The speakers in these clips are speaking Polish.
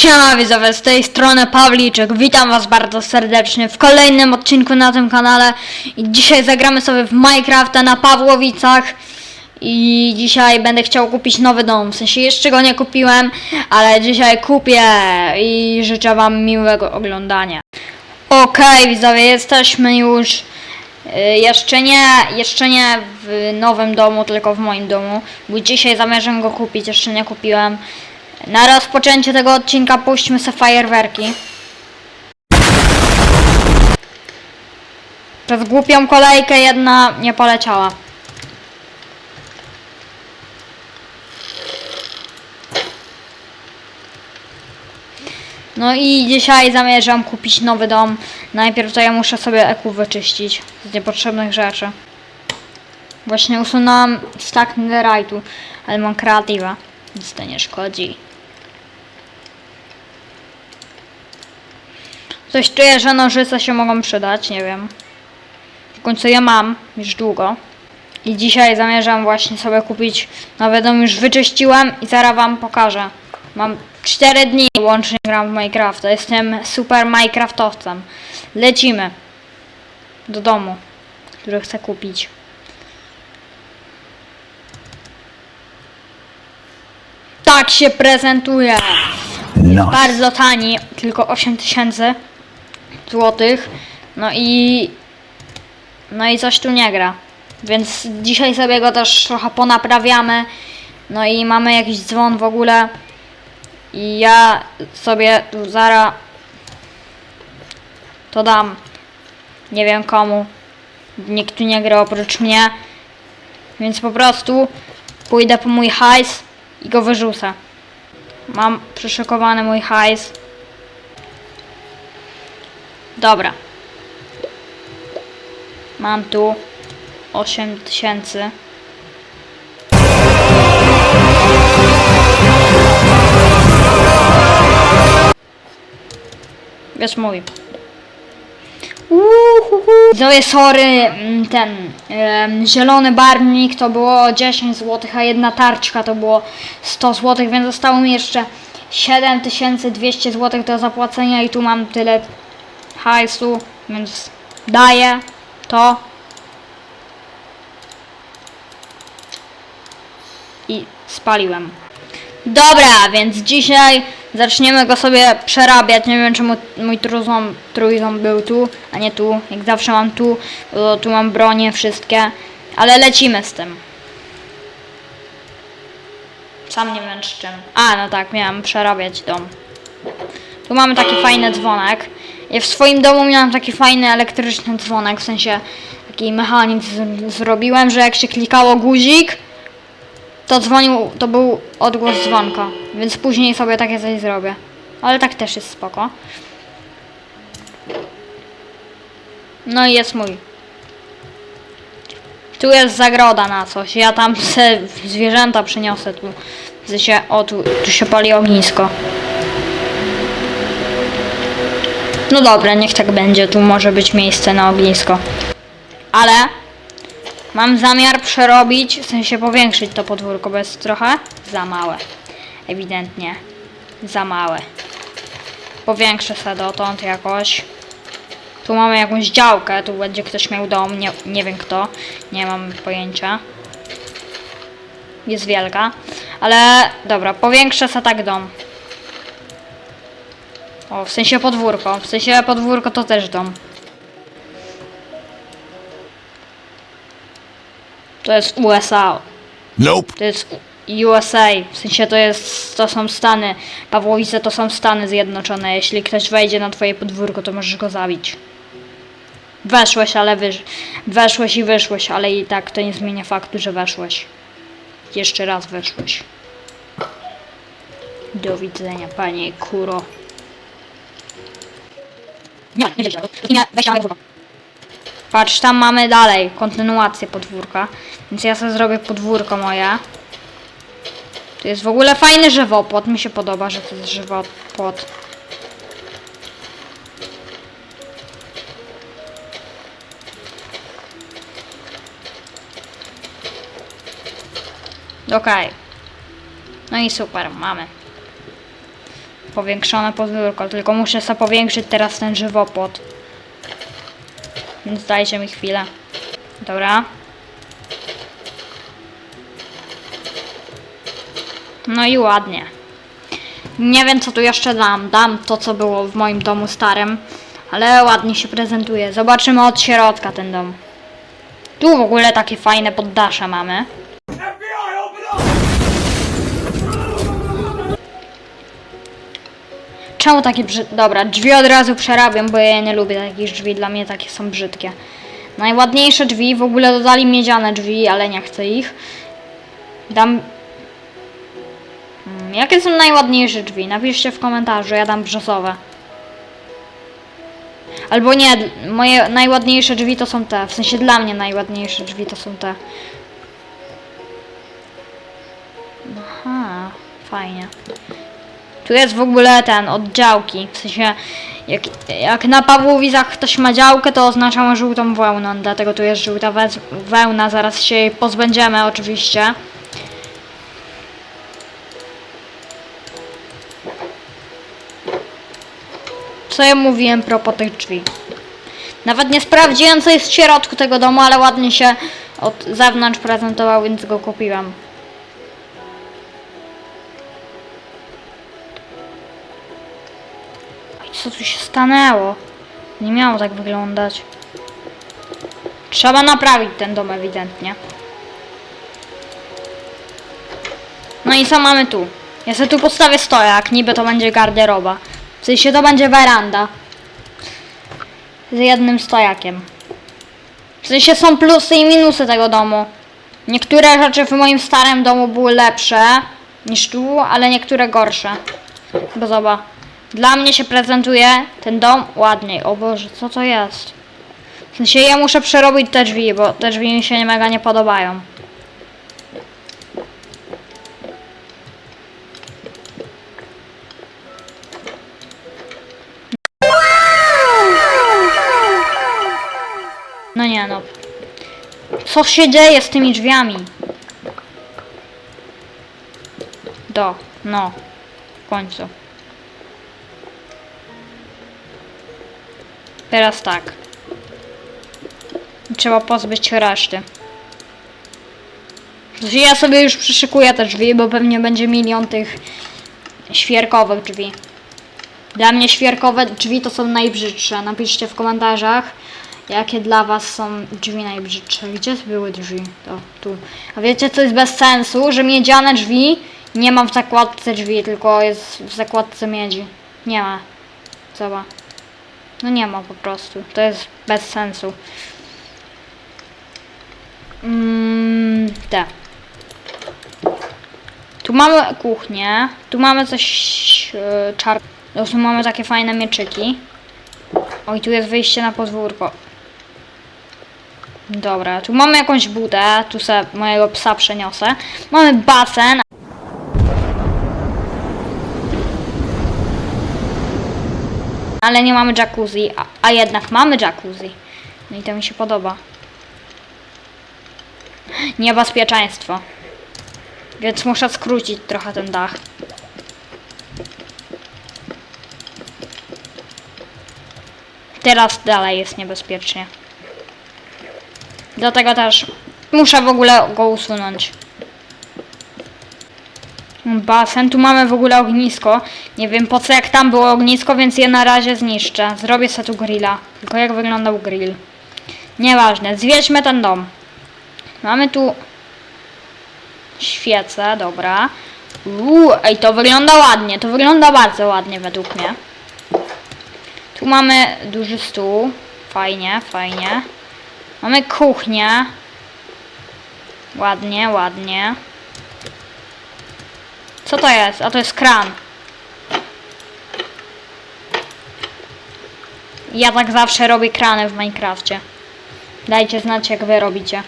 Siema widzowie, z tej strony Pawliczek, witam was bardzo serdecznie w kolejnym odcinku na tym kanale. I dzisiaj zagramy sobie w Minecrafta na Pawłowicach. I dzisiaj będę chciał kupić nowy dom, w sensie jeszcze go nie kupiłem, ale dzisiaj kupię i życzę wam miłego oglądania. Okej widzowie, jesteśmy już y, jeszcze nie, jeszcze nie w nowym domu, tylko w moim domu, bo dzisiaj zamierzam go kupić, jeszcze nie kupiłem. Na rozpoczęcie tego odcinka puśćmy sobie fajerwerki. Przez głupią kolejkę jedna nie poleciała. No i dzisiaj zamierzam kupić nowy dom. Najpierw to ja muszę sobie EQ wyczyścić z niepotrzebnych rzeczy. Właśnie usunąłem stack netherite'u, ale mam kreatywa, więc to nie szkodzi. Coś czuję, że nożyce się mogą przydać, nie wiem. W końcu je mam już długo. I dzisiaj zamierzam właśnie sobie kupić nowy dom. Już wyczyściłem i zaraz wam pokażę. Mam 4 dni łącznie gram w Minecrafta. Jestem super Minecraftowcem. Lecimy do domu, który chcę kupić. Tak się prezentuje. Bardzo tani, tylko 8000 złotych. No i no i coś tu nie gra. Więc dzisiaj sobie go też trochę ponaprawiamy. No i mamy jakiś dzwon w ogóle. I ja sobie tu zara to dam. Nie wiem komu. Nikt tu nie gra oprócz mnie. Więc po prostu pójdę po mój hajs i go wyrzucę. Mam przyszykowany mój hajs. Dobra. Mam tu 8 tysięcy. Jest mój. Zoe, sorry, mm, ten em, zielony barwnik to było 10 zł, a jedna tarczka to było 100 zł, więc zostało mi jeszcze 7200 zł do zapłacenia i tu mam tyle hajsu, więc daję to. I spaliłem. Dobra, więc dzisiaj zaczniemy go sobie przerabiać. Nie wiem czemu mój trójząb, trójząb był tu, a nie tu. Jak zawsze mam tu, bo tu mam bronie wszystkie. Ale lecimy z tym. Sam nie wiem z czym. A, no tak, miałam przerabiać dom. Tu mamy taki fajny dzwonek. Ja w swoim domu miałam taki fajny elektryczny dzwonek, w sensie taki mechanizm zrobiłem, że jak się klikało guzik, to dzwonił, to był odgłos dzwonka, więc później sobie takie coś zrobię. Ale tak też jest spoko. No i jest mój. Tu jest zagroda na coś. Ja tam se zwierzęta przyniosę tu. W sensie, o tu, tu się pali ognisko. No dobra, niech tak będzie. Tu może być miejsce na ognisko. Ale Mam zamiar przerobić, w sensie powiększyć to podwórko, bo jest trochę za małe. Ewidentnie. Za małe. Powiększę sobie dotąd jakoś. Tu mamy jakąś działkę, tu będzie ktoś miał dom, nie, nie wiem kto. Nie mam pojęcia. Jest wielka. Ale dobra, powiększę sobie tak dom. O, w sensie podwórko. W sensie podwórko to też dom. To jest USA. Nope. To jest USA. W sensie to jest, to są Stany. Pawłowice to są Stany Zjednoczone. Jeśli ktoś wejdzie na twoje podwórko, to możesz go zabić. Weszłeś, ale wysz... Weszłeś i wyszłeś, ale i tak to nie zmienia faktu, że weszłeś. Jeszcze raz weszłeś. Do widzenia, panie kuro. Nie, nie wiedział. Nie, weź ale Patrz, tam mamy dalej kontynuację podwórka. Więc ja sobie zrobię podwórko moje. To jest w ogóle fajny żywopłot. Mi się podoba, że to jest żywopłot. Okej. No i super, mamy. Powiększone podwórko, tylko muszę sobie powiększyć teraz ten żywopłot. Więc dajcie mi chwilę. Dobra. No i ładnie. Nie wiem co tu jeszcze dam. Dam to co było w moim domu starym. Ale ładnie się prezentuje. Zobaczymy od środka ten dom. Tu w ogóle takie fajne poddasze mamy. Czemu takie brzydkie? Dobra, drzwi od razu przerabiam, bo ja nie lubię takich drzwi. Dla mnie takie są brzydkie. Najładniejsze drzwi, w ogóle dodali miedziane drzwi, ale nie chcę ich. Dam... Hmm, Jakie są najładniejsze drzwi? Napiszcie w komentarzu, ja dam brzozowe. Albo nie, moje najładniejsze drzwi to są te. W sensie dla mnie najładniejsze drzwi to są te. Aha, fajnie. Tu jest w ogóle ten, od działki. W sensie, jak, jak na Pawłowicach ktoś ma działkę, to oznacza żółtą wełną, dlatego tu jest żółta wełna, zaraz się jej pozbędziemy oczywiście. Co ja mówiłem propos tych drzwi? Nawet nie sprawdziłem co jest w środku tego domu, ale ładnie się od zewnątrz prezentował, więc go kupiłam. Co tu się stanęło? Nie miało tak wyglądać. Trzeba naprawić ten dom ewidentnie. No i co mamy tu? Ja sobie tu postawię stojak, niby to będzie garderoba. W sensie to będzie weranda. Z jednym stojakiem. W sensie są plusy i minusy tego domu. Niektóre rzeczy w moim starym domu były lepsze niż tu, ale niektóre gorsze. Bo zobacz. Dla mnie się prezentuje ten dom ładniej. O Boże, co to jest? W sensie ja muszę przerobić te drzwi, bo te drzwi mi się nie mega nie podobają. No nie no. Co się dzieje z tymi drzwiami? Do, no. W końcu. Teraz tak. Trzeba pozbyć się reszty. Znaczy, Ja sobie już przyszykuję te drzwi, bo pewnie będzie milion tych świerkowych drzwi. Dla mnie świerkowe drzwi to są najbrzydsze. Napiszcie w komentarzach, jakie dla was są drzwi najbrzydsze. Gdzie były drzwi? To tu. A wiecie co jest bez sensu? Że miedziane drzwi nie mam w zakładce drzwi, tylko jest w zakładce miedzi. Nie ma. Zobacz. No nie ma po prostu. To jest bez sensu. Mm, te. Tu mamy kuchnię. Tu mamy coś e, czar... No, tu mamy takie fajne mieczyki. O i tu jest wyjście na podwórko. Dobra, tu mamy jakąś budę. Tu sobie mojego psa przeniosę. Mamy basen. Ale nie mamy jacuzzi, a, a jednak mamy jacuzzi. No i to mi się podoba. Niebezpieczeństwo. Więc muszę skrócić trochę ten dach. Teraz dalej jest niebezpiecznie. Dlatego też muszę w ogóle go usunąć. Basen, tu mamy w ogóle ognisko. Nie wiem po co jak tam było ognisko, więc je na razie zniszczę. Zrobię sobie tu grilla. Tylko jak wyglądał grill. Nieważne, zwiedźmy ten dom. Mamy tu świece, dobra. Uuu, ej, to wygląda ładnie, to wygląda bardzo ładnie według mnie. Tu mamy duży stół. Fajnie, fajnie. Mamy kuchnię. Ładnie, ładnie. Co to jest? A to jest kran. Ja tak zawsze robię krany w Minecrafcie. Dajcie znać jak wy robicie.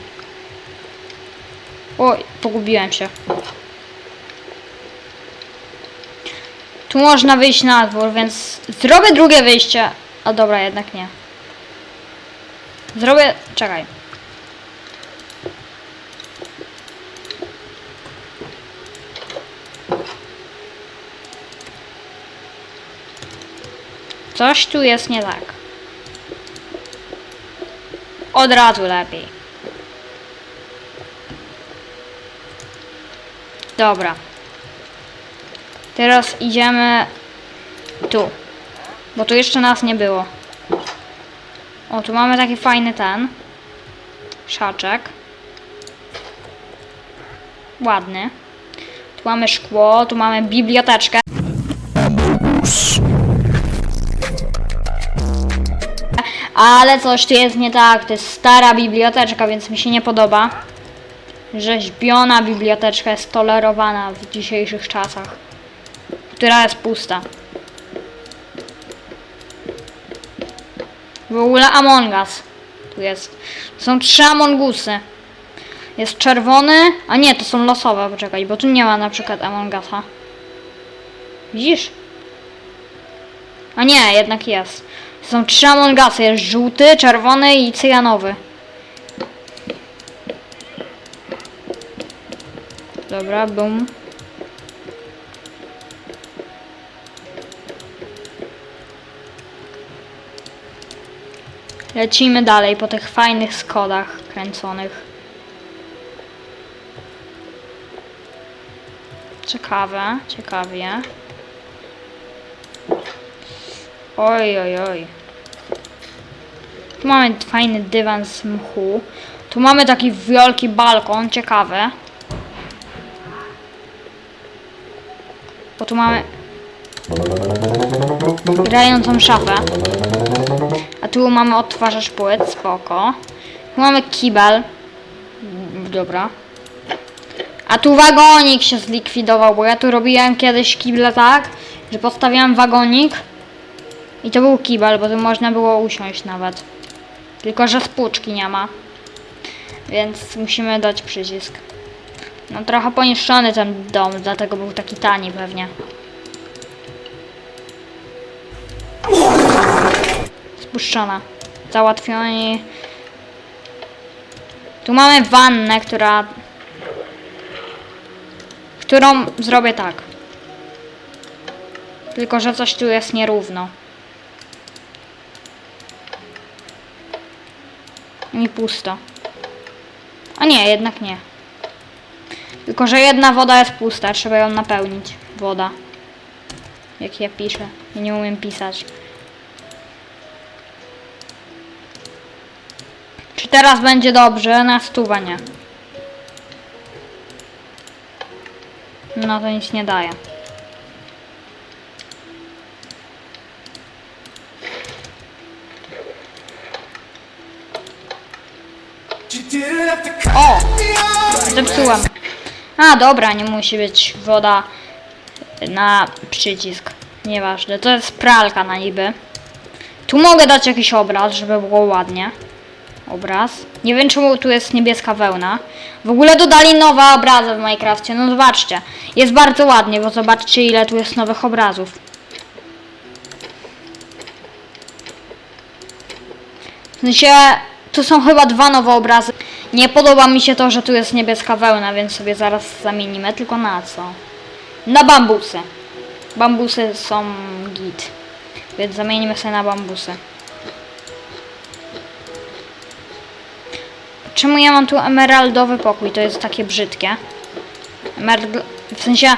Oj, pogubiłem się. Tu można wyjść na dwór, więc zrobię drugie wyjście. A dobra, jednak nie. Zrobię... czekaj. Coś tu jest nie tak. Od razu lepiej. Dobra. Teraz idziemy tu. Bo tu jeszcze nas nie było. O, tu mamy taki fajny ten. Szaczek. Ładny. Tu mamy szkło, tu mamy biblioteczkę. Ale coś tu jest nie tak. To jest stara biblioteczka, więc mi się nie podoba. Rzeźbiona biblioteczka jest tolerowana w dzisiejszych czasach. Która jest pusta. W ogóle Among Us. Tu jest. Są trzy Among Usy. Jest czerwony, a nie, to są losowe, poczekaj, bo tu nie ma na przykład Among Usa. Widzisz? A nie, jednak jest. Są trzy Among Usy, jest żółty, czerwony i cyjanowy. Dobra, bum. Lecimy dalej po tych fajnych skodach kręconych. Ciekawe, ciekawie. Oj, oj, oj. Tu mamy fajny dywan z mchu. Tu mamy taki wielki balkon, ciekawe. Bo tu mamy grającą szafę. A tu mamy odtwarzacz płyt, spoko. Tu mamy kibel. Dobra. A tu wagonik się zlikwidował, bo ja tu robiłem kiedyś kible tak, że postawiałem wagonik i to był kibel, bo tu można było usiąść nawet. Tylko, że spłuczki nie ma. Więc musimy dać przycisk. No trochę poniszczony ten dom, dlatego był taki tani pewnie. Spuszczona. Załatwione. Tu mamy wannę, która... Którą zrobię tak. Tylko, że coś tu jest nierówno. I pusto. A nie, jednak nie. Tylko, że jedna woda jest pusta, trzeba ją napełnić. Woda. Jak ja piszę. Ja nie umiem pisać. Czy teraz będzie dobrze? Na stówę nie. No to nic nie daje. Zepsułam. A, dobra, nie musi być woda na przycisk. Nieważne, to jest pralka na niby. Tu mogę dać jakiś obraz, żeby było ładnie. Obraz. Nie wiem, czemu tu jest niebieska wełna. W ogóle dodali nowe obrazy w Minecrafcie. No zobaczcie. Jest bardzo ładnie, bo zobaczcie ile tu jest nowych obrazów. W sensie, tu są chyba dwa nowe obrazy. Nie podoba mi się to, że tu jest niebieska wełna, więc sobie zaraz zamienimy. Tylko na co? Na bambusy. Bambusy są git. Więc zamienimy sobie na bambusy. Czemu ja mam tu emeraldowy pokój? To jest takie brzydkie. Emerald... W sensie,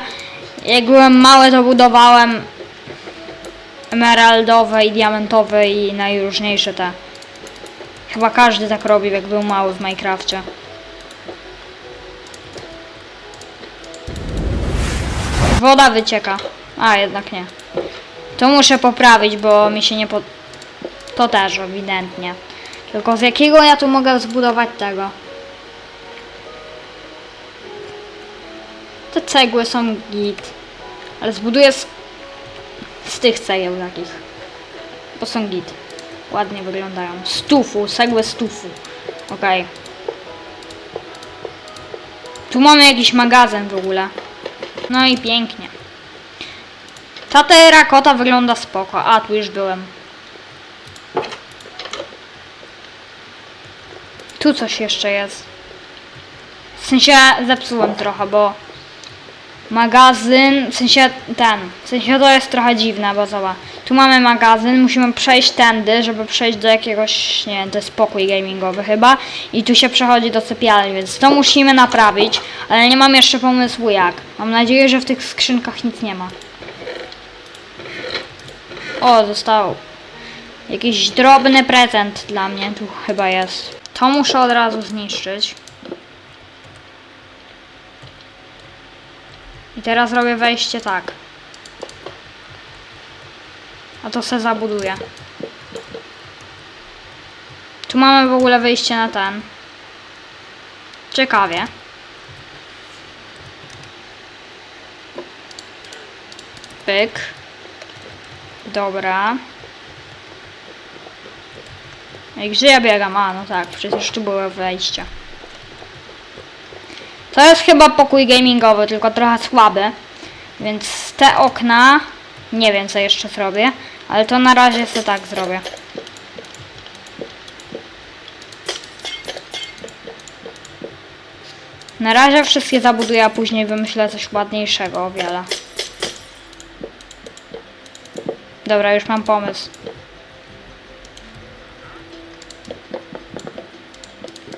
jak byłem mały, to budowałem emeraldowe i diamentowe i najróżniejsze te. Chyba każdy tak robił, jak był mały w Minecrafcie. Woda wycieka. A, jednak nie. To muszę poprawić, bo mi się nie po... To też ewidentnie. Tylko z jakiego ja tu mogę zbudować tego? Te cegły są git. Ale zbuduję z, z tych cegieł takich. Bo są git. Ładnie wyglądają. Stufu, cegły stufu. Okej. Tu mamy jakiś magazyn w ogóle. No i pięknie. Ta terakota wygląda spoko. A, tu już byłem. Tu coś jeszcze jest. W sensie zepsułem trochę, bo magazyn, w sensie ten, w sensie to jest trochę dziwne, bo zobacz, tu mamy magazyn, musimy przejść tędy, żeby przejść do jakiegoś, nie wiem, to jest pokój gamingowy chyba i tu się przechodzi do sypialni, więc to musimy naprawić, ale nie mam jeszcze pomysłu jak. Mam nadzieję, że w tych skrzynkach nic nie ma. O, został jakiś drobny prezent dla mnie, tu chyba jest. To muszę od razu zniszczyć. I teraz robię wejście tak. A to se zabuduję. Tu mamy w ogóle wyjście na ten. Ciekawie. Pyk. Dobra. I gdzie ja biegam? A, no tak, przecież tu było wejście. To jest chyba pokój gamingowy, tylko trochę słaby. Więc te okna, nie wiem co jeszcze zrobię, ale to na razie sobie tak zrobię. Na razie wszystkie zabuduję, a później wymyślę coś ładniejszego o wiele. Dobra, już mam pomysł.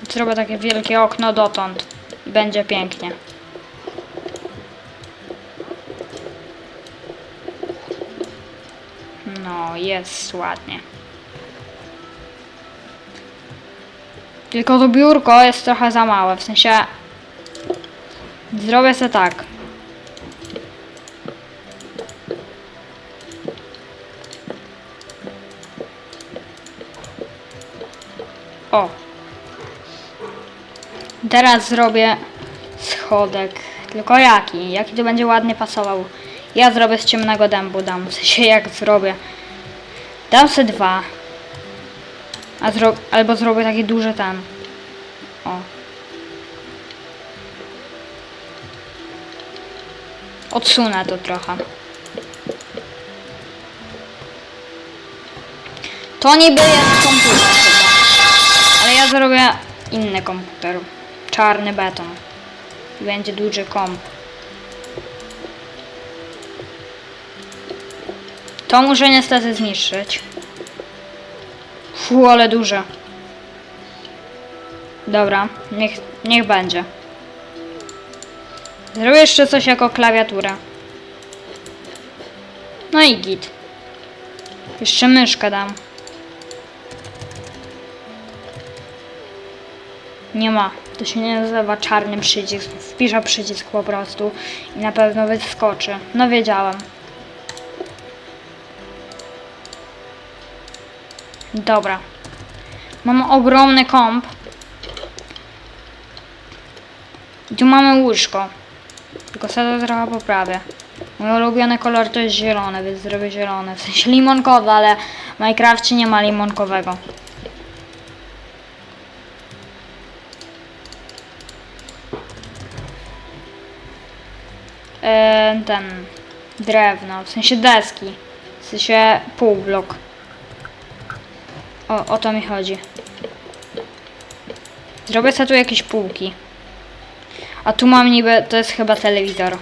Zrobię takie wielkie okno dotąd. Będzie pięknie. Jest ładnie. Tylko to biurko jest trochę za małe, w sensie... Zrobię sobie tak. O. Teraz zrobię schodek. Tylko jaki? Jaki to będzie ładnie pasował? Ja zrobię z ciemnego dębu, dam. W sensie jak zrobię. Dam se dwa. A zro albo zrobię taki duży ten. O. Odsunę to trochę. To niby jest komputer chyba. Ale ja zrobię inny komputer. Czarny beton. Będzie duży komp. To muszę niestety zniszczyć. Fu, ale duże. Dobra, niech, niech będzie. Zrobię jeszcze coś jako klawiaturę. No i git. Jeszcze myszkę dam. Nie ma. To się nie nazywa czarny przycisk. Wpiszę przycisk po prostu i na pewno wyskoczy. No wiedziałam. Dobra. Mam ogromny komp. I tu mamy łóżko. Tylko sobie trochę poprawię. Mój ulubiony kolor to jest zielony, więc zrobię zielony. W sensie limonkowy, ale w Minecrafcie nie ma limonkowego. e, ten drewno, w sensie deski, w sensie półblok. O, o to mi chodzi. Zrobię sobie tu jakieś półki. A tu mam niby, to jest chyba telewizor.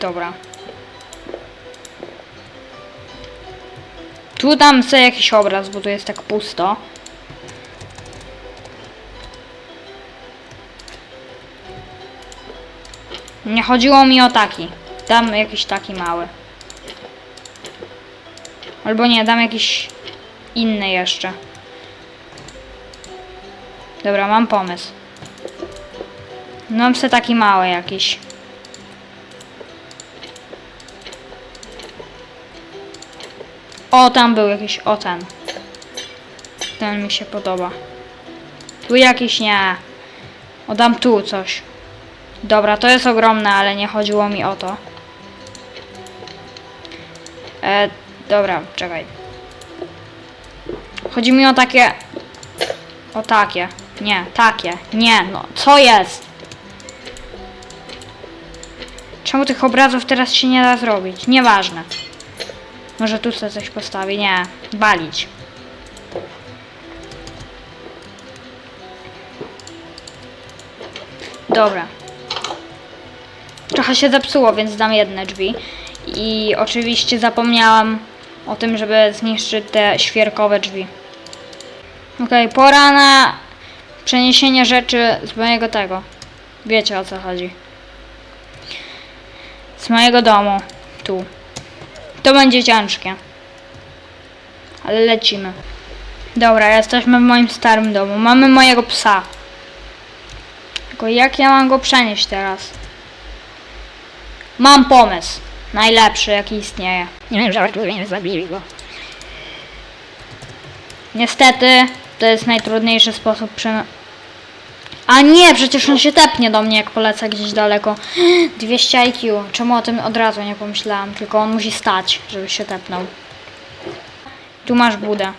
Dobra. Tu dam sobie jakiś obraz, bo tu jest tak pusto. Nie chodziło mi o taki. Dam jakiś taki mały. Albo nie, dam jakiś inny jeszcze. Dobra, mam pomysł. Dam sobie taki mały jakiś. O, tam był jakiś, o ten. Ten mi się podoba. Tu jakiś nie. O, dam tu coś. Dobra, to jest ogromne, ale nie chodziło mi o to. E, dobra, czekaj. Chodzi mi o takie... O takie. Nie, takie. Nie, no, co jest? Czemu tych obrazów teraz się nie da zrobić? Nieważne. Może tu sobie coś postawi? Nie, balić. Dobra. Trochę się zepsuło, więc dam jedne drzwi. I oczywiście zapomniałam o tym, żeby zniszczyć te świerkowe drzwi. Okej, pora na przeniesienie rzeczy z mojego tego. Wiecie o co chodzi. Z mojego domu. Tu. To będzie ciężkie. Ale lecimy. Dobra, jesteśmy w moim starym domu. Mamy mojego psa. Tylko jak ja mam go przenieść teraz? Mam pomysł. Najlepszy, jaki istnieje. Zabili go. Niestety, to jest najtrudniejszy sposób przeno... A nie, przecież on się tepnie do mnie, jak polecę gdzieś daleko. 200 IQ. Czemu o tym od razu nie pomyślałam? Tylko on musi stać, żeby się tepnął. Tu masz budę.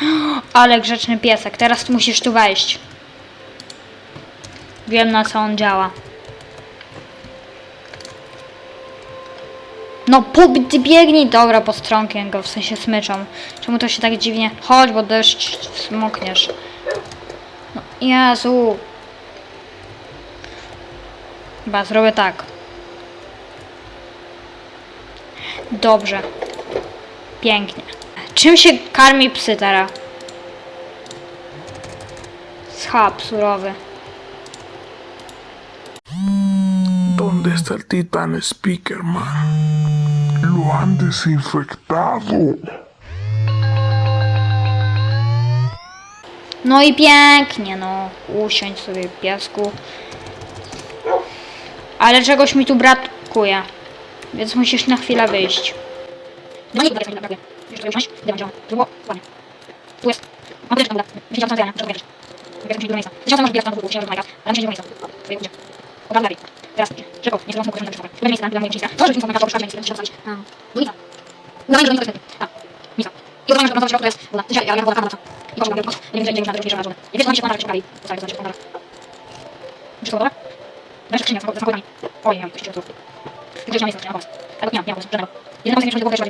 Ale grzeczny piesek. Teraz musisz tu wejść. Wiem na co on działa. No pobyt biegnij! Dobra, postronkiem go, w sensie smyczą. Czemu to się tak dziwnie... Chodź, bo deszcz smokniesz. No, Jezu. Chyba zrobię tak. Dobrze. Pięknie. Czym się karmi psy teraz? Schab surowy. ¿Dónde está el titán Speakerman? Lo han desinfectado. No i pięknie, no. Usiądź sobie, piesku. Ale czegoś mi tu brakuje. Więc musisz na chwilę wyjść. No nie, nie brakuje. Już sobie usiąść, gdy będzie Tu było, ładnie. Tu jest. Mam też wodę. Widział co zajana, muszę powiedzieć. Wybieram się do miejsca. Co może biegać na dwóch, księżyc Minecraft, ale muszę iść do miejsca. Twoje udzie. Od razu lepiej. Teraz szybko, nie zrobię sobie do Będzie miejsce, będzie miejsce. To, że mi są szukać miejsca, muszę zostawić. Luisa. No że to jest A, Misa. I uważam, że na to jest woda. Dzisiaj ja woda kamera. I patrzę na biurko. Nie wiem, gdzie można drugi wodę. I wiesz, mi się komentarz przyprawi. Zostawię, zostawię, komentarz. Wszystko gotowe? Weź skrzynię z zachodami. Oj, nie wiem, coś się tu. Tylko gdzieś na miejscu skrzynia, pomysł. Albo nie mam, nie mam żadnego. Jedyne pomysł, że będzie było też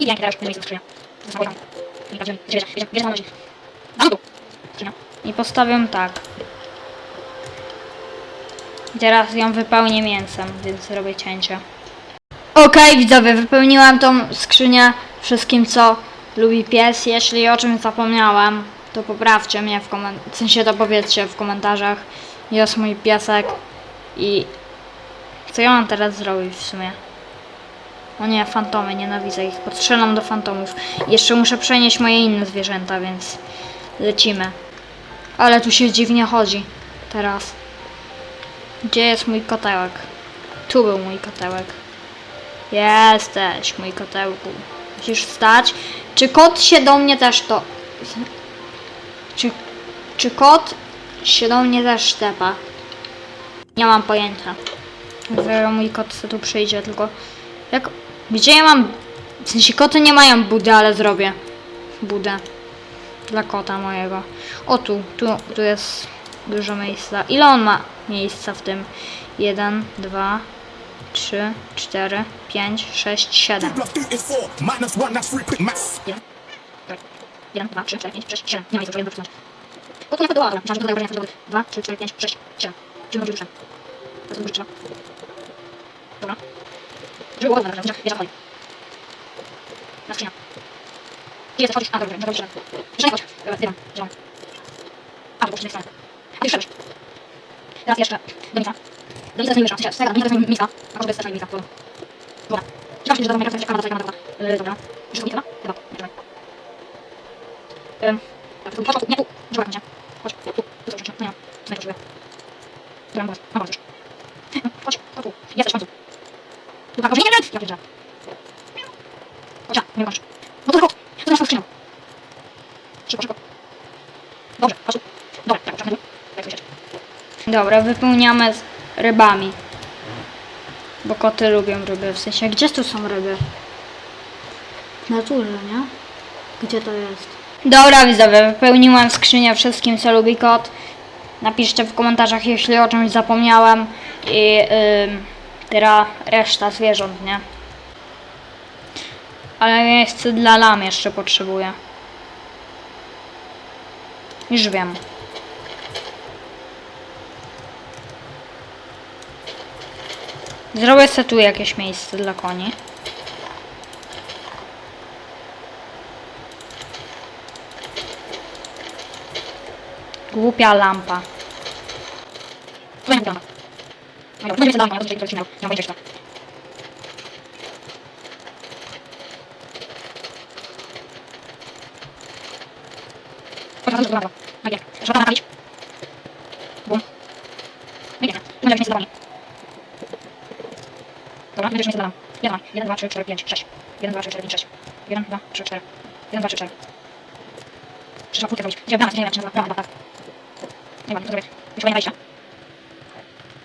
I też, będzie miejsce skrzynia. Ze samochodami. I prawdziwy, gdzie wiedzieć, gdzie, gdzie mam nosi. Dam tu. Skrzynia. I postawiam tak. I teraz ją wypełnię mięsem, więc robię cięcie. Okej, widzowie, wypełniłam tą skrzynię wszystkim, co lubi pies. Jeśli o czymś zapomniałam, to poprawcie mnie w komentarzach. W sensie to powiedzcie w komentarzach. Jest mój piesek i... Co ja mam teraz zrobić w sumie? O nie, fantomy, nienawidzę ich. Podstrzelam do fantomów. Jeszcze muszę przenieść moje inne zwierzęta, więc lecimy. Ale tu się dziwnie chodzi. Teraz. Gdzie jest mój kotełek? Tu był mój kotełek. Jesteś, mój kotełku. Musisz wstać. Czy kot się do mnie też to... Czy, czy kot się do mnie też sztepa? Nie mam pojęcia. Że mój kot co tu przyjdzie, tylko... Jak... Gdzie ja mam... W sensie koty nie mają budy, ale zrobię budę dla kota mojego. O tu, tu, tu jest dużo miejsca. Ile on ma miejsca w tym? 1, 2, 3, 4, 5, 6, 7. Plus two is four. Minus one, that's three quick maths. Jeden. Tak. Jeden, dwa, trzy, cztery, pięć, sześć, siedem. Nie ma nic, żeby dopisać. O, tu nie podobało, ale myślałam, że tutaj użyję Dwa, trzy, cztery, pięć, sześć, siedem. Dziwno, że To jest dużo trzeba. Dobra. Żeby było ładne, że wiesz, chodzi. Na skrzynia. Gdzie jesteś? Chodzisz? A, dobrze, dobrze, dobrze. Jeszcze nie chodź. Dobra, dywan, zielony. A, to po przeciwnej stronie. A, już. Teraz jeszcze do Misa. Do Misa zmieniłeś, z tego, do zmienił Misa. A może bez też Misa, woda. Woda. Ciekawe się, że Minecrafta jeszcze kamera, kamera, kamera. Yy, dobra. Wszystko nie chyba? Chyba, czekaj. Ym, tak, tu, chodź, chodź, nie tu, żołek będzie. Chodź, tu, tu, tu coś no nie, tu nie potrzebuję. Dobra, mam mam już. No, Chodź, chodź tu, jesteś w końcu. Tu tak, może nie, nie, ja pierdzielę. Chodź, ja, nie masz. No to chodź, to tą skrzynią. Szybko, szybko. Dobrze, chodź tu. Dobra, tak, trzeba tu. Jak słyszeć. Dobra, wypełniamy z rybami. Bo koty lubią ryby. W sensie, gdzie tu są ryby? W naturze, nie? Gdzie to jest? Dobra, widzowie, wypełniłam skrzynię wszystkim, co lubi kot. Napiszcie w komentarzach, jeśli o czymś zapomniałem. I ym, teraz reszta zwierząt, nie? Ale miejsce dla lam jeszcze potrzebuję. Już wiem. Zrobię sobie tu jakieś miejsce dla koni. Głupia lampa. To nie. No zadanie, dzisiaj nie miał będzie to. Chodź, chodź, chodź, chodź. Trzeba naprawić. Bum. No i pięknie. Tu będziesz mieć zadanie. Dobra, będziesz mieć zadanie. Ile mam? 1, 2, 3, 4, 5, 6. 1, 2, 3, 4, 5, 6. 1, 2, 3, 4. 1, 2, 3, 4. Trzeba półkę zrobić. Gdzie brama, gdzie nie wiem, czy brama, brama, tak. Nie ma, to zrobię. Już chyba nie wejścia.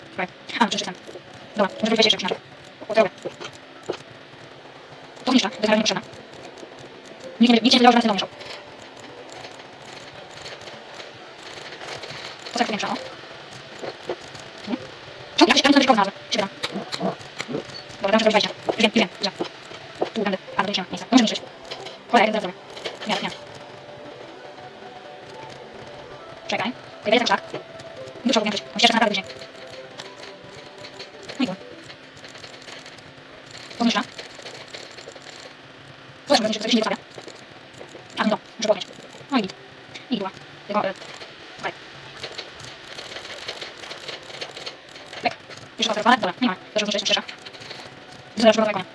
Słuchaj. A, przeczytam. Dobra, może być jeszcze inaczej. Dobra. To zniszczę, to jest nie potrzebne. Nikt nie, nikt nie wiedział, że nas nie domieszał. To tak powiększa, o. Hmm? Co? Ja się tam coś nazwę. Się się wejścia. Już wiem, już wiem, gdzie. Tu będę. A, do miejsca. Muszę niszczyć. Cholera, jak zrobię. Nie, nie. Czekaj. Ty wiesz, tak. Dużo. Myślę, że naprawdę będzie. No i dobra. Podnieśla. Zobacz, się coś nie wystawia. A, no, muszę podnieść. No i git. I była. Tylko, e, okej. Tak. Jeszcze raz, ale dobra, nie ma. Też muszę jeszcze Od konia.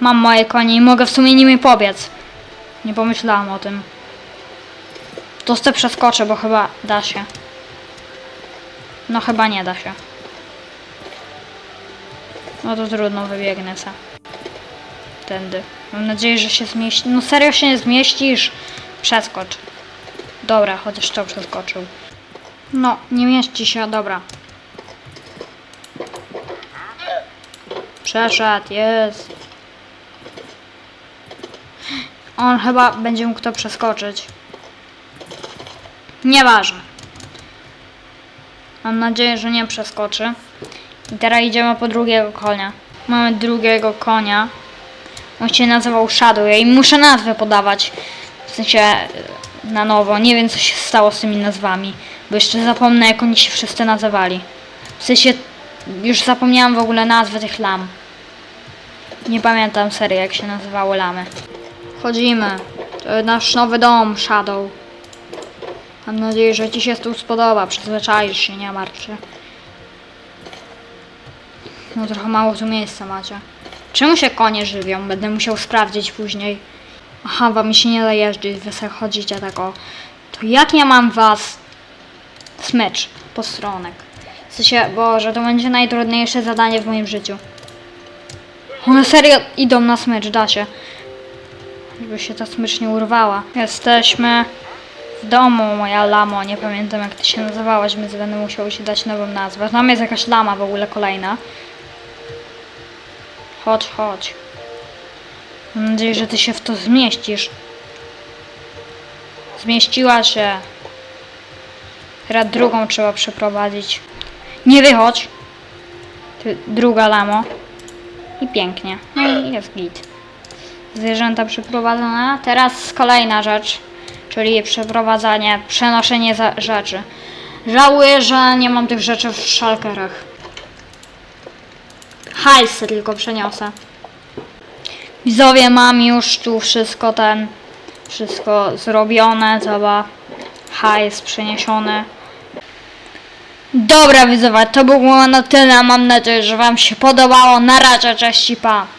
Mam moje konie i mogę w sumie nimi pobiec. Nie pomyślałam o tym. To se przeskoczę, bo chyba da się. No chyba nie da się. No to trudno, wybiegnę se. Tędy. Mam nadzieję, że się zmieści. No serio się nie zmieścisz? Przeskocz. Dobra, chociaż to przeskoczył. No, nie mieści się, dobra. Przeszedł, jest. On chyba będzie mógł to przeskoczyć. Nieważne. Mam nadzieję, że nie przeskoczy. I teraz idziemy po drugiego konia. Mamy drugiego konia. On się nazywał Shadow. Ja im muszę nazwę podawać. W sensie e, na nowo. Nie wiem co się stało z tymi nazwami. Bo jeszcze zapomnę jak oni się wszyscy nazywali. W sensie już zapomniałam w ogóle nazwy tych lam. Nie pamiętam serii jak się nazywały lamy. Wchodzimy. To nasz nowy dom, Shadow. Mam nadzieję, że Ci się tu spodoba. Przyzwyczaisz się, nie martw się. No trochę mało tu miejsca macie. Czemu się konie żywią? Będę musiał sprawdzić później. Aha, wam się nie da jeździć, wy sobie chodzicie tak o. To jak ja mam was smycz postronek? W sensie, Boże, to będzie najtrudniejsze zadanie w moim życiu. One serio idą na smycz, da się. Żeby się ta smycz nie urwała. Jesteśmy w domu, moja lamo. Nie pamiętam jak ty się nazywałaś, więc będę musiał ci dać nową nazwę. Tam jest jakaś lama w ogóle kolejna. Chodź, chodź. Mam nadzieję, że ty się w to zmieścisz. Zmieściła się. Teraz drugą trzeba przeprowadzić. Nie wychodź. Ty, druga lamo. I pięknie. No i jest git. Zwierzęta przeprowadzone. Teraz kolejna rzecz, czyli przeprowadzanie, przenoszenie rzeczy. Żałuję, że nie mam tych rzeczy w szalkerach. Hajsy tylko przeniosę. Widzowie, mam już tu wszystko ten, wszystko zrobione, zobacz. Hajs przeniesiony. Dobra widzowie, to było na tyle. Mam nadzieję, że wam się podobało. Na razie, cześć i pa.